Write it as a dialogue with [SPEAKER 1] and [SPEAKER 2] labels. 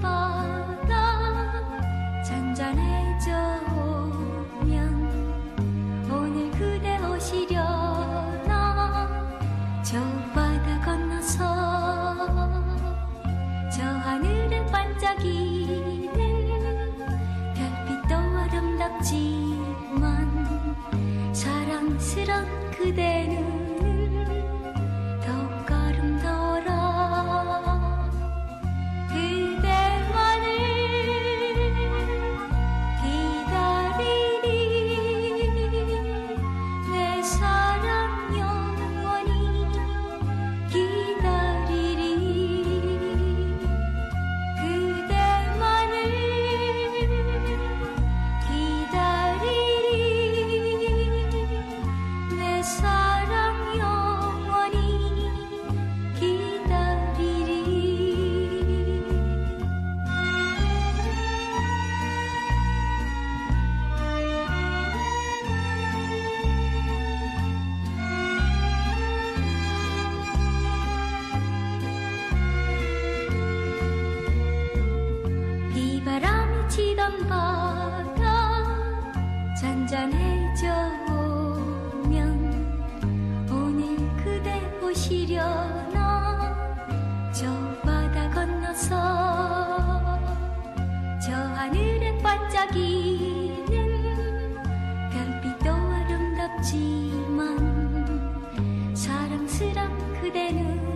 [SPEAKER 1] 바다 잔잔해져 면 오늘 그대 오시려나 저 바다 건너서 저 하늘에 반짝이는 별빛도 아름답지만 사랑스런 그대는 바다 잔잔해져오면 오늘 그대 보시려나 저 바다 건너서 저 하늘에 반짝이는 별빛도 아름답지만 사랑스런 그대는